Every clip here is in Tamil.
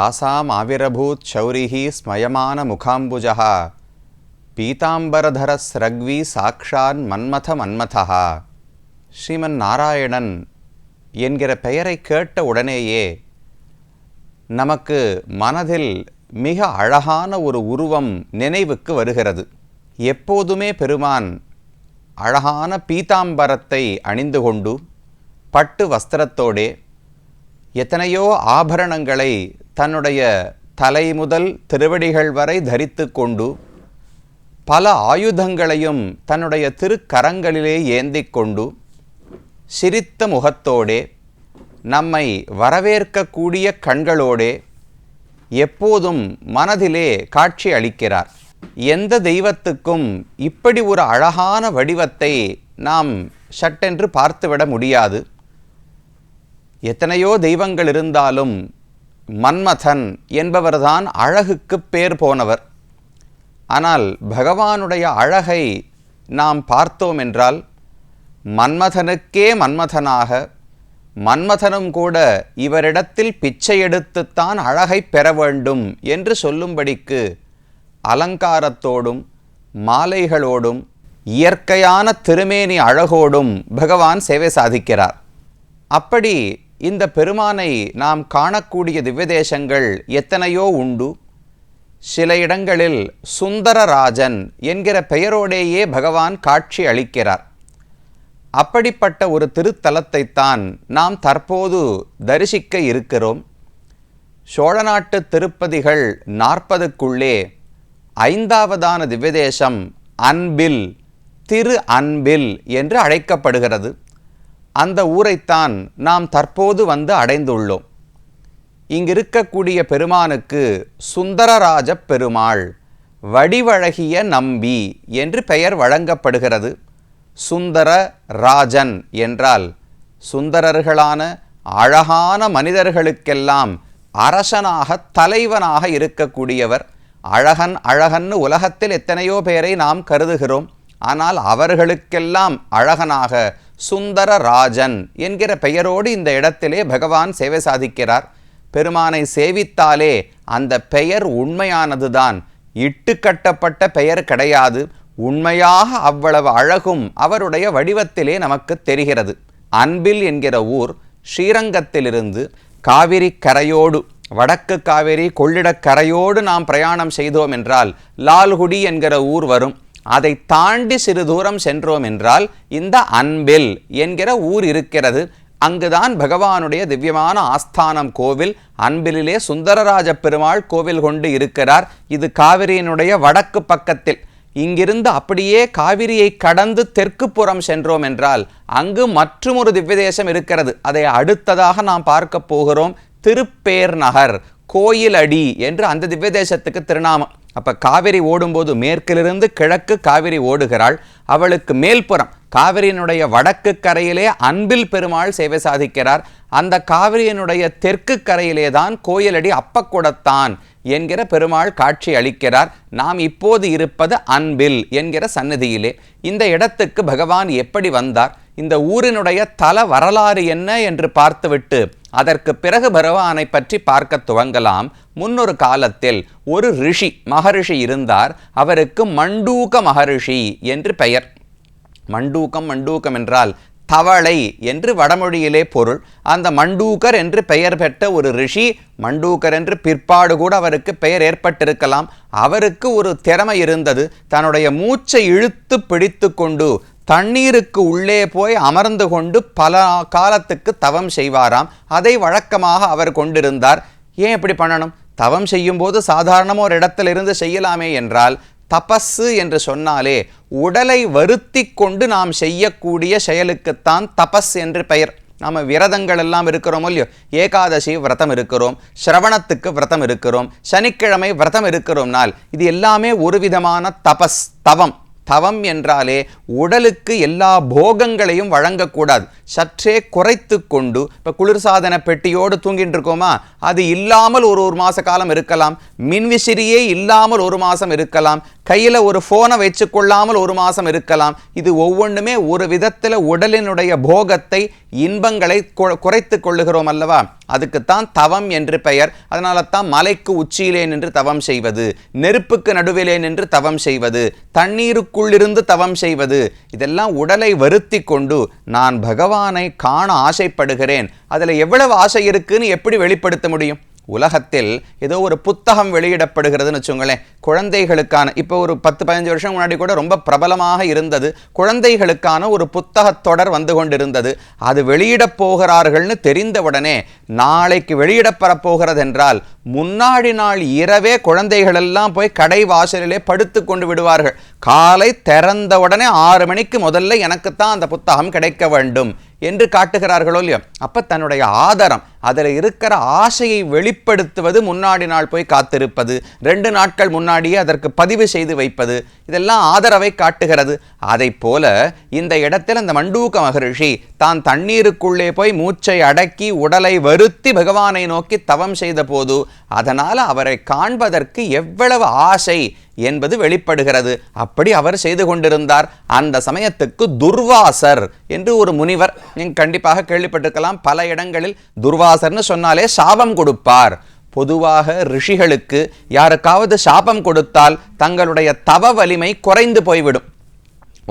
தாசாம் ஆவிரபூத் சௌரிஹி ஸ்மயமான முகாம்புஜா பீதாம்பரதர ஸ்ரக்வி சாக்ஷான் மன்மத மன்மதா ஸ்ரீமன் நாராயணன் என்கிற பெயரை கேட்ட உடனேயே நமக்கு மனதில் மிக அழகான ஒரு உருவம் நினைவுக்கு வருகிறது. எப்போதுமே பெருமான் அழகான பீதாம்பரத்தை அணிந்து கொண்டு பட்டு வஸ்திரத்தோடே எத்தனையோ ஆபரணங்களை தன்னுடைய தலை முதல் திருவடிகள் வரை தரித்து கொண்டு பல ஆயுதங்களையும் தன்னுடைய திருக்கரங்களிலே ஏந்தி கொண்டு சிரித்த முகத்தோடே நம்மை வரவேற்கக்கூடிய கண்களோடே எப்போதும் மனதிலே காட்சி அளிக்கிறார். எந்த தெய்வத்துக்கும் இப்படி ஒரு அழகான வடிவத்தை நாம் சட்டென்று பார்த்துவிட முடியாது. எத்தனையோ தெய்வங்கள் இருந்தாலும் மன்மதன் என்பவர்தான் அழகுக்கு பேர் போனவர். ஆனால் பகவானுடைய அழகை நாம் பார்த்தோம் என்றால் மன்மதனுக்கே மன்மதனாக மன்மதனும் கூட இவரிடத்தில் பிச்சை எடுத்துத்தான் அழகை பெற வேண்டும் என்று சொல்லும்படிக்கு அலங்காரத்தோடும் மாலைகளோடும் இயற்கையான திருமேனி அழகோடும் பகவான் சேவை சாதிக்கிறார். அப்படி இந்த பெருமானை நாம் காணக்கூடிய திவ்யதேசங்கள் எத்தனையோ உண்டு. சில இடங்களில் சுந்தரராஜன் என்கிற பெயரோடேயே பகவான் காட்சி அளிக்கிறார். அப்படிப்பட்ட ஒரு திருத்தலத்தைத்தான் நாம் தற்போது தரிசிக்க இருக்கிறோம். சோழ நாட்டு திருப்பதிகள் நாற்பதுக்குள்ளே ஐந்தாவதான திவ்யதேசம் அன்பில் திரு அன்பில் என்று அழைக்கப்படுகிறது. அந்த ஊரைத்தான் நாம் தற்போது வந்து அடைந்துள்ளோம். இங்கிருக்கக்கூடிய பெருமானுக்கு சுந்தரராஜ பெருமாள் வடிவழகிய நம்பி என்று பெயர் வழங்கப்படுகிறது. சுந்தர ராஜன் என்றால் சுந்தரர்களான அழகான மனிதர்களுக்கெல்லாம் அரசனாக தலைவனாக இருக்கக்கூடியவர். அழகன் அழகன்னு உலகத்தில் எத்தனையோ பேரை நாம் கருதுகிறோம். ஆனால் அவர்களுக்கெல்லாம் அழகனாக சுந்தரராஜன் என்கிற பெயரோடு இந்த இடத்திலே பகவான் சேவை சாதிக்கிறார். பெருமானை சேவித்தாலே அந்த பெயர் உண்மையானதுதான். இட்டு கட்டப்பட்ட பெயர் கிடையாது. உண்மையாக அவ்வளவு அழகும் அவருடைய வடிவத்திலே நமக்கு தெரிகிறது. அன்பில் என்கிற ஊர் ஸ்ரீரங்கத்திலிருந்து காவிரி கரையோடு வடக்கு காவிரி கொள்ளிடக் கரையோடு நாம் பிரயாணம் செய்தோம் என்றால் லால்குடி என்கிற ஊர் வரும். அதை தாண்டி சிறு தூரம் சென்றோம் என்றால் இந்த அன்பில் என்கிற ஊர் இருக்கிறது. அங்குதான் பகவானுடைய திவ்யமான ஆஸ்தானம் கோவில். அன்பிலே சுந்தரராஜ பெருமாள் கோவில் கொண்டு இருக்கிறார். இது காவிரியினுடைய வடக்கு பக்கத்தில். இங்கிருந்து அப்படியே காவிரியை கடந்து தெற்கு புறம் சென்றோம் என்றால் அங்கு மற்றுமொரு திவ்யதேசம் இருக்கிறது. அதை அடுத்ததாக நாம் பார்க்க போகிறோம். திருப்பேர் நகர் கோயிலடி என்று அந்த திவ்யதேசத்துக்கு திருநாமம். அப்போ காவிரி ஓடும்போது மேற்கிலிருந்து கிழக்கு காவிரி ஓடுகிறாள். அவளுக்கு மேல்புறம் காவிரியினுடைய வடக்கு கரையிலே அன்பில் பெருமாள் சேவை சாதிக்கிறார். அந்த காவிரியினுடைய தெற்கு கரையிலே தான் கோயிலடி அப்பக்கூடத்தான் என்கிற பெருமாள் காட்சி அளிக்கிறார். நாம் இப்போது இருப்பது அன்பில் என்கிற சன்னதியிலே இந்த இடத்துக்கு பகவான் எப்படி வந்தார்? இந்த ஊரினுடைய தல வரலாறு என்ன என்று பார்த்துவிட்டு அதற்கு பிறகு பகவானை பற்றி பார்க்க துவங்கலாம். முன்னொரு காலத்தில் ஒரு ரிஷி மகரிஷி இருந்தார். அவருக்கு மண்டூக மகரிஷி என்று பெயர். மண்டூக்கம் மண்டூக்கம் என்றால் தவளை என்று வடமொழியிலே பொருள். அந்த மண்டூக்கர் என்று பெயர் பெற்ற ஒரு ரிஷி மண்டூக்கர் என்று பிற்பாடு கூட அவருக்கு பெயர் ஏற்பட்டிருக்கலாம். அவருக்கு ஒரு திறமை இருந்தது. தன்னுடைய மூச்சை இழுத்து பிடித்து கொண்டு தண்ணீருக்கு உள்ளே போய் அமர்ந்து கொண்டு பல காலத்துக்கு தவம் செய்வாராம். அதை வழக்கமாக அவர் கொண்டிருந்தார். ஏன் இப்படி பண்ணணும்? தவம் செய்யும்போது சாதாரணமாக ஒரு இடத்துல இருந்து செய்யலாமே என்றால் தபஸ்ஸு என்று சொன்னாலே உடலை வருத்தி கொண்டு நாம் செய்யக்கூடிய செயலுக்குத்தான் தபஸ் என்று பெயர். நாம் விரதங்கள் எல்லாம் இருக்கிறோமோ இல்லையோ? ஏகாதசி விரதம் இருக்கிறோம் சிரவணத்துக்கு விரதம் இருக்கிறோம் சனிக்கிழமை விரதம் இருக்கிறோம்னால் இது எல்லாமே ஒரு விதமான தபஸ் தவம். தவம் என்றாலே உடலுக்கு எல்லா போகங்களையும் வழங்கக்கூடாது. சற்றே குறைத்து கொண்டு இப்போ குளிர்சாதன பெட்டியோடு தூங்கிட்டு இருக்கோமா? அது இல்லாமல் ஒரு ஒரு மாத காலம் இருக்கலாம். மின்விசிறியே இல்லாமல் ஒரு மாதம் இருக்கலாம். கையில் ஒரு ஃபோனை வச்சுக்கொள்ளாமல் ஒரு மாதம் இருக்கலாம். இது ஒவ்வொன்றுமே ஒரு விதத்தில் உடலினுடைய போகத்தை இன்பங்களை குறைத்து கொள்ளுகிறோம் அல்லவா? அதுக்குத்தான் தவம் என்று பெயர். அதனால தான் மலைக்கு உச்சியிலே நின்று தவம் செய்வது நெருப்புக்கு நடுவிலே நின்று தவம் செய்வது தண்ணீருக்குள்ளிருந்து தவம் செய்வது இதெல்லாம் உடலை வருத்தி கொண்டு நான் பகவானை காண ஆசைப்படுகிறேன். அதில் எவ்வளவு ஆசை இருக்குன்னு எப்படி வெளிப்படுத்த முடியும்? உலகத்தில் ஏதோ ஒரு புத்தகம் வெளியிடப்படுகிறதுன்னு வச்சுங்களேன் குழந்தைகளுக்கான இப்போ ஒரு பத்து பதினஞ்சு வருஷம் முன்னாடி கூட ரொம்ப பிரபலமாக இருந்தது. குழந்தைகளுக்கான ஒரு புத்தகத் தொடர் வந்து கொண்டிருந்தது. அது வெளியிடப் போகிறார்கள்னு தெரிந்தவுடனே நாளைக்கு வெளியிடப்பட போகிறது என்றால் முன்னாடி நாள் இரவே குழந்தைகள் எல்லாம் போய் கடை வாசலிலே படுத்து கொண்டு விடுவார்கள். காலை திறந்த உடனே ஆறு மணிக்கு முதல்ல எனக்குத்தான் அந்த புத்தகம் கிடைக்க வேண்டும் என்று காட்டுகிறார்களோ இல்லையோ. அப்போ தன்னுடைய ஆதரம் அதில் இருக்கிற ஆசையை வெளிப்படுத்துவது முன்னாடி நாள் போய் காத்திருப்பது ரெண்டு நாட்கள் முன்னாடியே அதற்கு பதிவு செய்து வைப்பது இதெல்லாம் ஆதரவை காட்டுகிறது. அதைப் போல இந்த இடத்தில் அந்த மண்டூக மகரிஷி தான் தண்ணீருக்குள்ளே போய் மூச்சை அடக்கி உடலை வருத்தி பகவானை நோக்கி தவம் செய்த போது அதனால் அவரை காண்பதற்கு எவ்வளவு ஆசை என்பது வெளிப்படுகிறது. அப்படி அவர் செய்து கொண்டிருந்தார். அந்த சமயத்துக்கு துர்வாசர் என்று ஒரு முனிவர் நீங்கள் கண்டிப்பாக கேள்விப்பட்டிருக்கலாம் பல இடங்களில் துர்வாசர்னு சொன்னாலே சாபம் கொடுப்பார். பொதுவாக ரிஷிகளுக்கு யாருக்காவது சாபம் கொடுத்தால் தங்களுடைய தவ வலிமை குறைந்து போய்விடும்.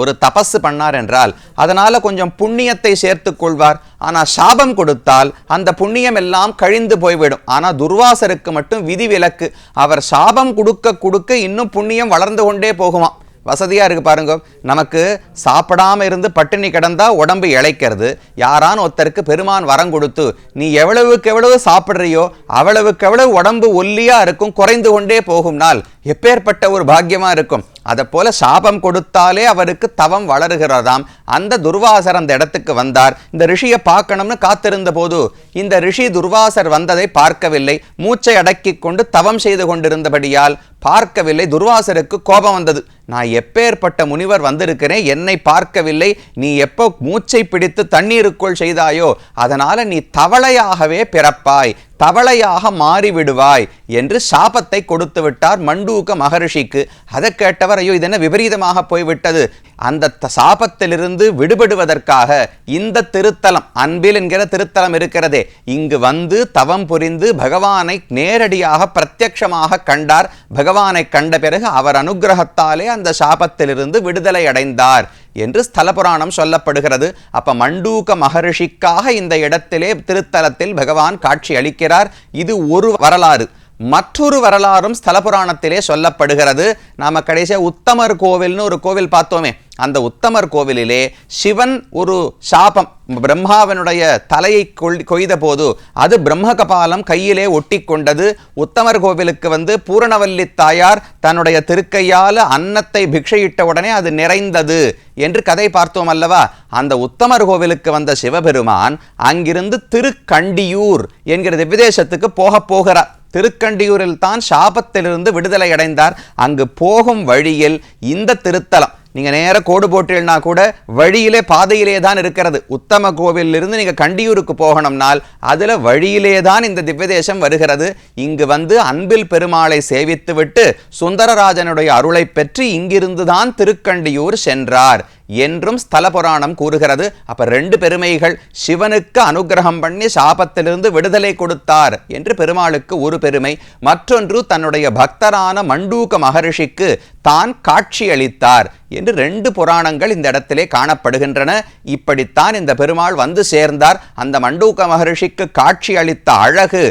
ஒரு தபஸ் பண்ணார் என்றால் அதனால கொஞ்சம் புண்ணியத்தை சேர்த்து கொள்வார். ஆனா சாபம் கொடுத்தால் அந்த புண்ணியம் எல்லாம் கழிந்து போய்விடும். ஆனால் துர்வாசருக்கு மட்டும் விதிவிலக்கு. அவர் சாபம் கொடுக்க கொடுக்க இன்னும் புண்ணியம் வளர்ந்து கொண்டே போகுமா வசதியாக இருக்குது பாருங்க. நமக்கு சாப்பிடாம இருந்து பட்டினி கிடந்தால் உடம்பு இளைக்கிறது யாரான ஒருத்தருக்கு பெருமான் வரம் கொடுத்து நீ எவ்வளவுக்கு எவ்வளவு சாப்பிட்றியோ அவ்வளவுக்கு எவ்வளவு உடம்பு ஒல்லியாக இருக்கும் குறைந்து கொண்டே போகும் நாள். எப்பேற்பட்ட ஒரு பாக்கியமாக இருக்கும். அதை போல சாபம் கொடுத்தாலே அவருக்கு தவம் வளருகிறதாம். அந்த துர்வாசர் அந்த இடத்துக்கு வந்தார். இந்த ரிஷியை பார்க்கணும்னு காத்திருந்த போது இந்த ரிஷி துர்வாசர் வந்ததை பார்க்கவில்லை. மூச்சை அடக்கி கொண்டு தவம் செய்து கொண்டிருந்தபடியால் பார்க்கவில்லை. துர்வாசருக்கு கோபம் வந்தது. நான் எப்பேற்பட்ட முனிவர் வந்திருக்கிறேன் என்னை பார்க்கவில்லை. நீ எப்போ மூச்சை பிடித்து தண்ணீருக்குள் செய்தாயோ அதனால் நீ தவளையாகவே பிறப்பாய். தவளையாக மாறிவிடுவாய் என்று சாபத்தை கொடுத்து விட்டார் மண்டூக்க மகரிஷிக்கு. அதை கேட்டவர் ஐயோ இதென்ன விபரீதமாக போய்விட்டது? அந்த த- சாபத்திலிருந்து விடுபடுவதற்காக இந்த திருத்தலம் அன்பில் என்கிற திருத்தலம் இருக்கிறதே இங்கு வந்து தவம் புரிந்து பகவானை நேரடியாக பிரத்யக்ஷமாக கண்டார். பகவானை கண்ட பிறகு அவர் அனுக்கிரகத்தாலே அந்த சாபத்திலிருந்து விடுதலை அடைந்தார். என்று ஸ்தல புராணம் சொல்லப்படுகிறது. அப்ப மண்டூக மகரிஷிக்காக இந்த இடத்திலே திருத்தலத்தில் பகவான் காட்சி அளிக்கிறார். இது ஒரு வரலாறு. மற்றொரு வரலாறும் ஸ்தல புராணத்திலே சொல்லப்படுகிறது. நாம கடைசியா உத்தமர் கோவில்னு ஒரு கோவில் பார்த்தோமே. அந்த உத்தமர் கோவிலிலே சிவன் ஒரு சாபம் பிரம்மாவனுடைய தலையை கொள்- கொய்த போது அது பிரம்ம கபாலம் கையிலே ஒட்டி கொண்டது உத்தமர் கோவிலுக்கு வந்து பூரணவல்லி தாயார் தன்னுடைய திருக்கையால் அன்னத்தை பிக்ஷையிட்ட உடனே அது நிறைந்தது என்று கதை பார்த்தோம் அல்லவா? அந்த உத்தமர் கோவிலுக்கு வந்த சிவபெருமான் அங்கிருந்து திருக்கண்டியூர் என்கிற விதேசத்துக்கு போக போகிறார். திருக்கண்டியூரில் தான் சாபத்திலிருந்து விடுதலை அடைந்தார். அங்கு போகும் வழியில் இந்த திருத்தலம். நீங்கள் நேர கோடு போட்டீங்கன்னா கூட வழியிலே பாதையிலே தான் இருக்கிறது. உத்தம கோவிலிருந்து நீங்கள் கண்டியூருக்கு போகணும்னால் அதில் வழியிலே தான் இந்த திவ்யதேசம் வருகிறது. இங்கு வந்து அன்பில் பெருமாளை சேவித்துவிட்டு சுந்தரராஜனுடைய அருளை பெற்று இங்கிருந்து தான் திருக்கண்டியூர் சென்றார். என்றும் ஸ்தல புராணம் கூறுகிறது. அப்ப ரெண்டு பெருமைகள் சிவனுக்கு அனுக்கிரகம் பண்ணி சாபத்திலிருந்து விடுதலை கொடுத்தார் என்று பெருமாளுக்கு ஒரு பெருமை. மற்றொன்று தன்னுடைய பக்தரான மண்டூக மகரிஷிக்கு தான் காட்சியளித்தார் என்று ரெண்டு புராணங்கள் இந்த இடத்திலே காணப்படுகின்றன. இப்படித்தான் இந்த பெருமாள் வந்து சேர்ந்தார். அந்த மண்டூக்க மகரிஷிக்கு காட்சி அளித்த அழகு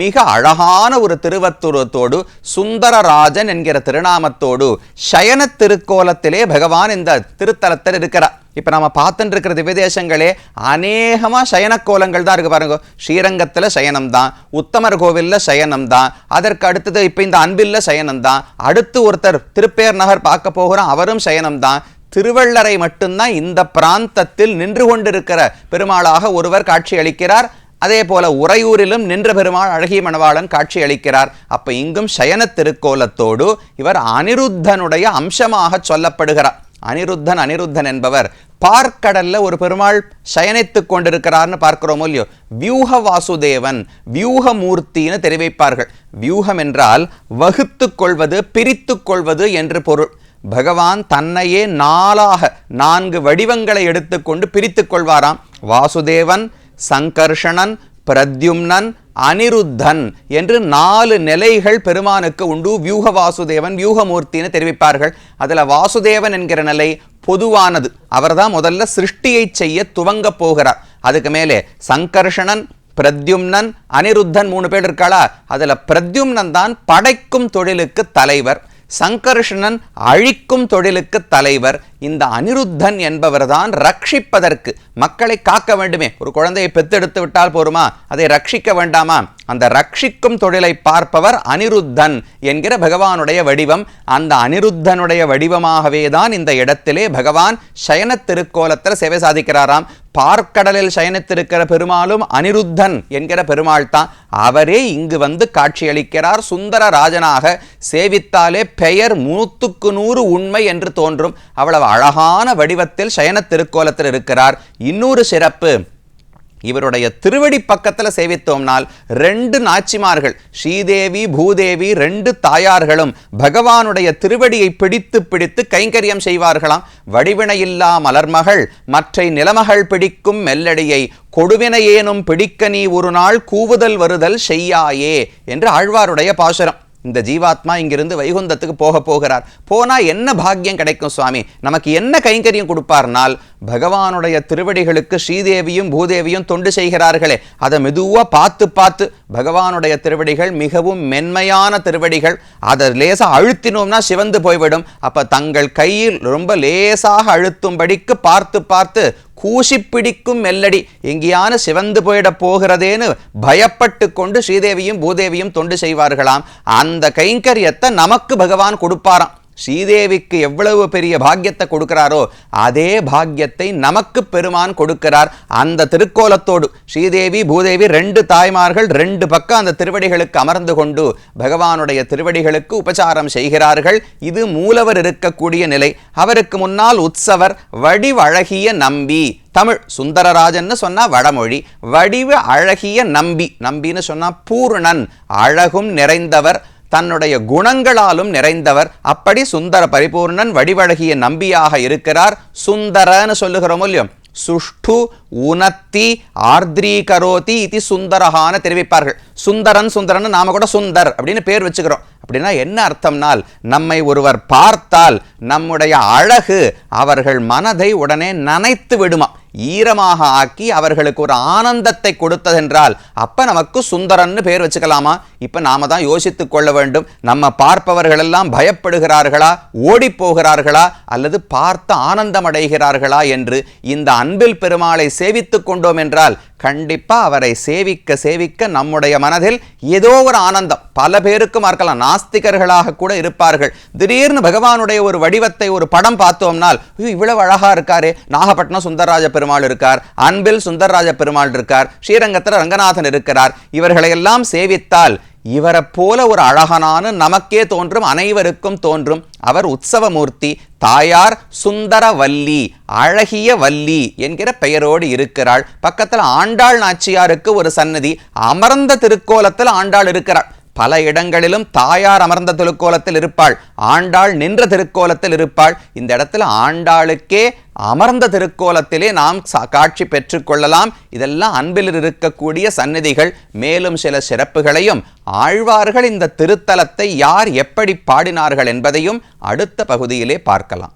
மிக அழகான ஒரு திருவத்துருவத்தோடு சுந்தரராஜன் என்கிற திருநாமத்தோடு சயன திருக்கோலத்திலே பகவான் இந்த திருத்தலத்தில் இருக்கிறார். இப்போ நம்ம பார்த்துட்டு இருக்கிற திவ்யதேசங்களே அநேகமாக சயன கோலங்கள் தான் இருக்குது பாருங்க. ஸ்ரீரங்கத்தில் சயனம் தான் உத்தமர் கோவிலில் சயனம் தான் அதற்கு அடுத்தது இப்போ இந்த அன்பில்ல சயனம் தான் அடுத்து ஒருத்தர் திருப்பேர் நகர் பார்க்க போகிறோம் அவரும் சயனம் தான் திருவள்ளரை மட்டும்தான் இந்த பிராந்தத்தில் நின்று கொண்டிருக்கிற பெருமாளாக ஒருவர் காட்சி அளிக்கிறார். அதே போல உறையூரிலும் நின்ற பெருமாள் அழகிய மணவாளன் காட்சி அளிக்கிறார். அப்ப இங்கும் சயன திருக்கோலத்தோடு இவர் அனிருத்தனுடைய அம்சமாக சொல்லப்படுகிறார். அனிருத்தன் அனிருத்தன் என்பவர் பார்க்கடல்ல ஒரு பெருமாள் சயனித்துக் கொண்டிருக்கிறார்னு பார்க்கிறோமோ இல்லையோ? வியூக வாசுதேவன் வியூகமூர்த்தின்னு தெரிவிப்பார்கள். வியூகம் என்றால் வகுத்து கொள்வது பிரித்து கொள்வது என்று பொருள். பகவான் தன்னையே நாளாக நான்கு வடிவங்களை எடுத்துக்கொண்டு பிரித்து கொள்வாராம். வாசுதேவன் சங்கர்ஷணன் பிரத்யும்னன் அனிருத்தன் என்று நாலு நிலைகள் பெருமானுக்கு உண்டு. வியூக வாசுதேவன் வியூகமூர்த்தின்னு தெரிவிப்பார்கள். அதில் வாசுதேவன் என்கிற நிலை பொதுவானது. அவர்தான் முதல்ல சிருஷ்டியை செய்ய துவங்க போகிறார். அதுக்கு மேலே சங்கர்ஷணன் பிரத்யும்னன் அனிருத்தன் மூணு பேர் இருக்காளா? அதில் பிரத்யும்னன் தான் படைக்கும் தொழிலுக்கு தலைவர். சங்கர்ஷணன் அழிக்கும் தொழிலுக்கு தலைவர். இந்த அனிருத்தன் என்பவர்தான் ரட்சிப்பதற்கு. மக்களை காக்க வேண்டுமே. ஒரு குழந்தையை பெத்தெடுத்து விட்டால் போருமா? அதை ரட்சிக்க வேண்டாமா? அந்த ரட்சிக்கும் தொழிலை பார்ப்பவர் அனிருத்தன் என்கிற பகவானுடைய வடிவம். அந்த அனிருத்தனுடைய வடிவமாகவே தான் இந்த இடத்திலே பகவான் சயன திருக்கோலத்தில் சேவை சாதிக்கிறாராம். பார்க்கடலில் சயனித்திருக்கிற பெருமாளும் அனிருத்தன் என்கிற பெருமாள் தான் அவரே இங்கு வந்து காட்சியளிக்கிறார். சுந்தர ராஜனாக சேவித்தாலே பெயர் நூத்துக்கு நூறு உண்மை என்று தோன்றும். அவ்வளவு அழகான வடிவத்தில் சயன திருக்கோலத்தில் இருக்கிறார். இன்னொரு சிறப்பு. இவருடைய திருவடி பக்கத்தில் சேவித்தோம்னால் ரெண்டு நாச்சிமார்கள் ஸ்ரீதேவி பூதேவி ரெண்டு தாயார்களும் பகவானுடைய திருவடியை பிடித்து பிடித்து கைங்கரியம் செய்வார்களாம். வடிவினையில்லா மலர்மகள் மற்றை நிலமகள் பிடிக்கும் மெல்லடியை கொடுவினையேனும் பிடிக்க நீ ஒரு நாள் கூவுதல் வருதல் செய்யாயே என்று ஆழ்வாருடைய பாசுரம். இந்த ஜீவாத்மா இங்கிருந்து வைகுந்தத்துக்கு போக போகிறார். போனால் என்ன பாக்கியம் கிடைக்கும் சுவாமி? நமக்கு என்ன கைங்கரியம் கொடுப்பார்னால் பகவானுடைய திருவடிகளுக்கு ஸ்ரீதேவியும் பூதேவியும் தொண்டு செய்கிறார்களே அதை மெதுவாக பார்த்து பார்த்து பகவானுடைய திருவடிகள் மிகவும் மென்மையான திருவடிகள் அதை லேசாக அழுத்தினோம்னா சிவந்து போய்விடும். அப்போ தங்கள் கையில் ரொம்ப லேசாக அழுத்தும்படிக்கு பார்த்து பார்த்து கூசி பிடிக்கும் மெல்லடி. எங்கேயான சிவந்து போயிடப் போகிறதேன்னு பயப்பட்டு கொண்டு ஸ்ரீதேவியும் பூதேவியும் தொண்டு செய்வார்களாம். அந்த கைங்கரியத்தை நமக்கு பகவான் கொடுப்பாராம். ஸ்ரீதேவிக்கு எவ்வளவு பெரிய பாக்கியத்தை கொடுக்கிறாரோ அதே பாக்கியத்தை நமக்கு பெருமான் கொடுக்கிறார். அந்த திருக்கோலத்தோடு ஸ்ரீதேவி பூதேவி ரெண்டு தாய்மார்கள் ரெண்டு பக்கம் அந்த திருவடிகளுக்கு அமர்ந்து கொண்டு பகவானுடைய திருவடிகளுக்கு உபச்சாரம் செய்கிறார்கள். இது மூலவர் இருக்கக்கூடிய நிலை. அவருக்கு முன்னால் உற்சவர் வடிவழகிய நம்பி. தமிழ் சுந்தரராஜன்னு சொன்னா வடமொழி வடிவு அழகிய நம்பி. நம்பின்னு சொன்னா பூர்ணன் அழகும் நிறைந்தவர். தன்னுடைய குணங்களாலும் நிறைந்தவர். அப்படி சுந்தர பரிபூர்ணன் வடிவழகிய நம்பியாக இருக்கிறார். சுந்தரன்னு சொல்லுகிறோம் இல்லையோ? சுஷ்டு உனத்தி ஆர்திரீகரோதி இது சுந்தரஹான தெரிவிப்பார்கள். சுந்தரன் சுந்தரன் நாம கூட சுந்தர் அப்படின்னு பேர் வச்சுக்கிறோம். அப்படின்னா என்ன அர்த்தம்னால் நம்மை ஒருவர் பார்த்தால் நம்முடைய அழகு அவர்கள் மனதை உடனே நனைத்து விடுமா ஈரமாக ஆக்கி அவர்களுக்கு ஒரு ஆனந்தத்தை கொடுத்ததென்றால் அப்போ நமக்கு சுந்தரன்னு பேர் வச்சுக்கலாமா? இப்போ நாம தான் யோசித்து கொள்ள வேண்டும். நம்ம பார்ப்பவர்கள் எல்லாம் பயப்படுகிறார்களா? ஓடி போகிறார்களா அல்லது பார்த்து ஆனந்தம் அடைகிறார்களா என்று இந்த அன்பில் பெருமாளை சேவித்து கொண்டோம் என்றால் கண்டிப்பாக அவரை சேவிக்க சேவிக்க நம்முடைய மனதில் ஏதோ ஒரு ஆனந்தம். பல பேருக்கும் இருக்கலாம் நாஸ்திகர்களாக கூட இருப்பார்கள். திடீர்னு பகவானுடைய ஒரு வடிவத்தை ஒரு படம் பார்த்தோம்னால் ஐயோ இவ்வளவு அழகாக இருக்காரே. நாகப்பட்டினம் சுந்தரராஜ பெருமாள் இருக்கார். அன்பில் சுந்தரராஜ பெருமாள் இருக்கார். ஸ்ரீரங்கத்தில் ரங்கநாதன் இருக்கிறார். இவர்களையெல்லாம் சேவித்தால் இவரை போல ஒரு அழகனான நமக்கே தோன்றும் அனைவருக்கும் தோன்றும். அவர் உற்சவமூர்த்தி தாயார் சுந்தர வல்லி அழகிய வல்லி என்கிற பெயரோடு இருக்கிறாள். பக்கத்தில் ஆண்டாள் நாச்சியாருக்கு ஒரு சன்னதி அமர்ந்த திருக்கோலத்தில் ஆண்டாள் இருக்கிறாள். பல இடங்களிலும் தாயார் அமர்ந்த திருக்கோலத்தில் இருப்பாள். ஆண்டாள் நின்ற திருக்கோலத்தில் இருப்பாள். இந்த இடத்துல ஆண்டாளுக்கே அமர்ந்த திருக்கோலத்திலே நாம் சா- காட்சி பெற்றுக்கொள்ளலாம் இதெல்லாம் அன்பில் இருக்கக்கூடிய சந்நிதிகள். மேலும் சில சிறப்புகளையும் ஆழ்வார்கள் இந்த திருத்தலத்தை யார் எப்படி பாடினார்கள் என்பதையும் அடுத்த பகுதியிலே பார்க்கலாம்.